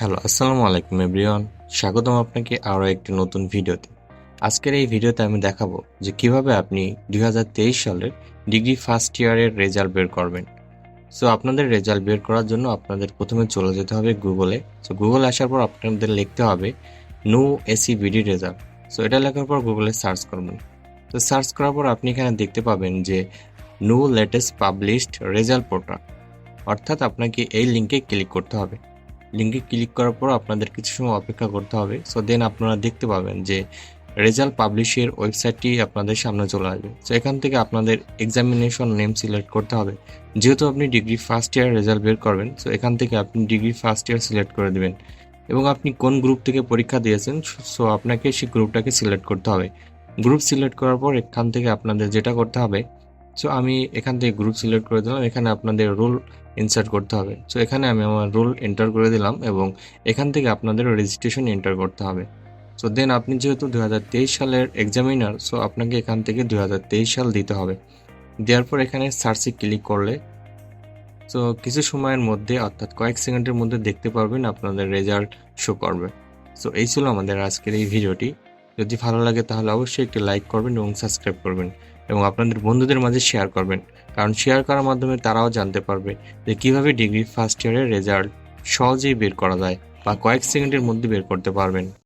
Hello, আসসালামু আলাইকুম everyone. স্বাগতম আপনাকে আরও একটি নতুন ভিডিওতে। আজকের এই ভিডিওতে আমি দেখাবো যে কীভাবে আপনি দু হাজার তেইশ সালের ডিগ্রি ফার্স্ট ইয়ারের রেজাল্ট বের করবেন। সো, আপনাদের রেজাল্ট বের করার জন্য আপনাদের প্রথমে চলে যেতে হবে গুগলে। সো, গুগলে আসার পর আপনাদের লিখতে হবে no AC BD result so, এটা লেখার পর গুগলে সার্চ করবেন। তো, সার্চ করার পর আপনি এখানে দেখতে পাবেন যে no latest published result portal অর্থাৎ আপনাকে এই লিঙ্কে ক্লিক করতে হবে। লিঙ্কে ক্লিক করার পর আপনাদের কিছু সময় অপেক্ষা করতে হবে। সো দেন আপনারা দেখতে পাবেন যে রেজাল্ট পাবলিশের ওয়েবসাইটটি আপনাদের সামনে চলে আসবে। সো এখান থেকে আপনাদের এক্সামিনেশন নেম সিলেক্ট করতে হবে। যেহেতু আপনি ডিগ্রি ফার্স্ট ইয়ার রেজাল্ট বের করবেন সো এখান থেকে আপনি ডিগ্রি ফার্স্ট ইয়ার সিলেক্ট করে দেবেন। এবং আপনি কোন গ্রুপ থেকে পরীক্ষা দিয়েছেন সো আপনাকে সেই গ্রুপটাকে সিলেক্ট করতে হবে। গ্রুপ সিলেক্ট করার পর এখান থেকে আপনাদের যেটা করতে হবে সো আমি এখান থেকে গ্রুপ সিলেক্ট করে দিলাম। এখানে আপনাদের রোল ইনসার্ট করতে হবে। সো এখানে আমি আমার রোল এন্টার করে দিলাম এবং এখান থেকে আপনাদের রেজিস্ট্রেশন এন্টার করতে হবে। সো দেন আপনি যেহেতু দুই হাজার তেইশ সালের এক্সামিনার সো আপনাকে এখান থেকে দুই হাজার তেইশ সাল দিতে হবে। দেওয়ার পর এখানে সার্চে ক্লিক করলে সো কিছু সময়ের মধ্যে, অর্থাৎ কয়েক সেকেন্ডের মধ্যে দেখতে পারবেন আপনাদের রেজাল্ট শো করবে। সো এই ছিল আমাদের আজকের এই ভিডিওটি। যদি ভালো লাগে তাহলে অবশ্যই একটি লাইক করবেন এবং সাবস্ক্রাইব করবেন। এবং আপনাদের বন্ধুদের মাঝে শেয়ার করবেন। কারণ শেয়ার করার মাধ্যমে তারাও জানতে পারবে যে কীভাবে ডিগ্রি ফার্স্ট ইয়ারের রেজাল্ট সহজেই বের করা যায় বা কয়েক সেকেন্ডের মধ্যে বের করতে পারবেন।